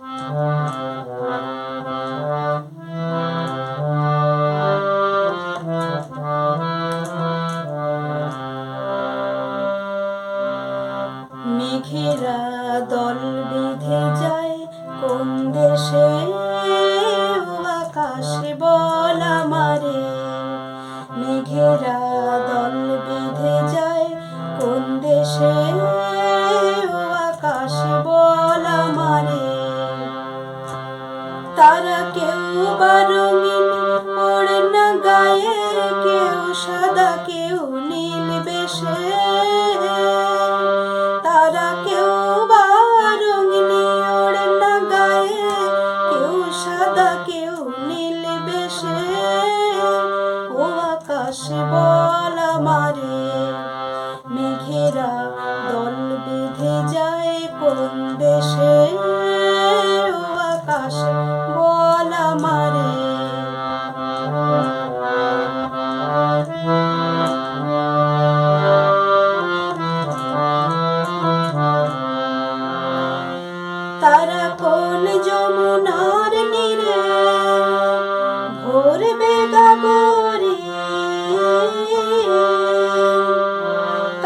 মেঘেরা দল বেঁধে যায়, কোন দেশে? আকাশে বল মারে মেঘেরা দল বেঁধে যায়, কোন দেশে? তারা কেউ বারুণী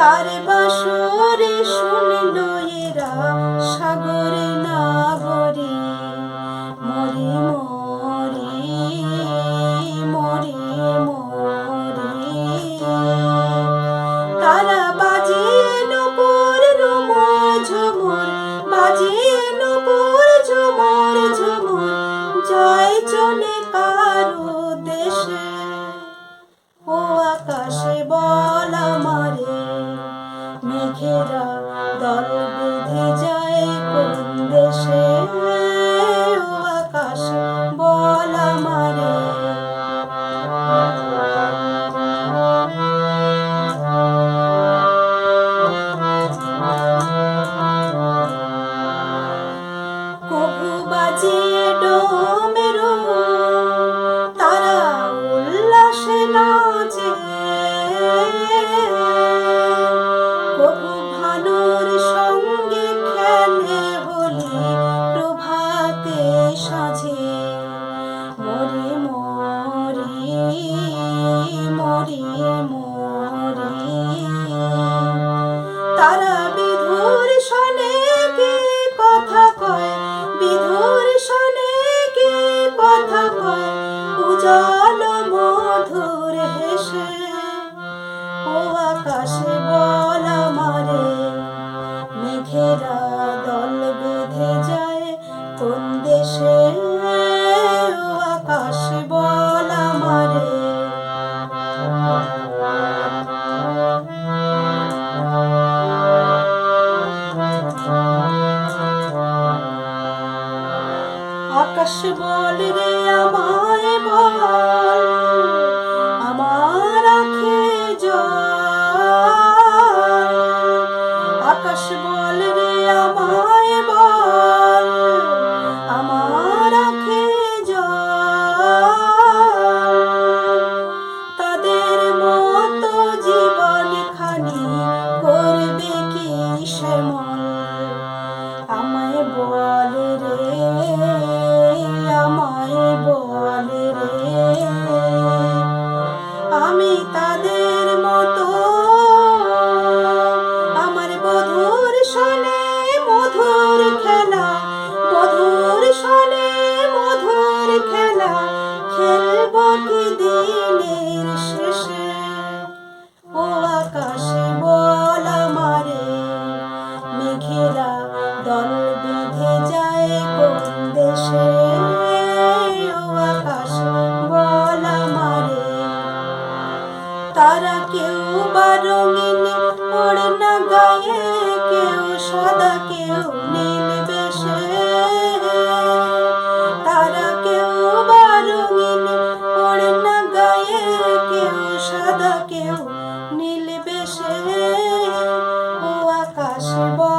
তার বাসরে শুন 你的。Thì আকাশ বল রে আমায় বল, আমার আখে আকাশ বল রে আমায় বল, আমার আখে তাদের মতো জীবন খানি করবে কি শ্যামল? আমায় বল রে। আমি তাদের small.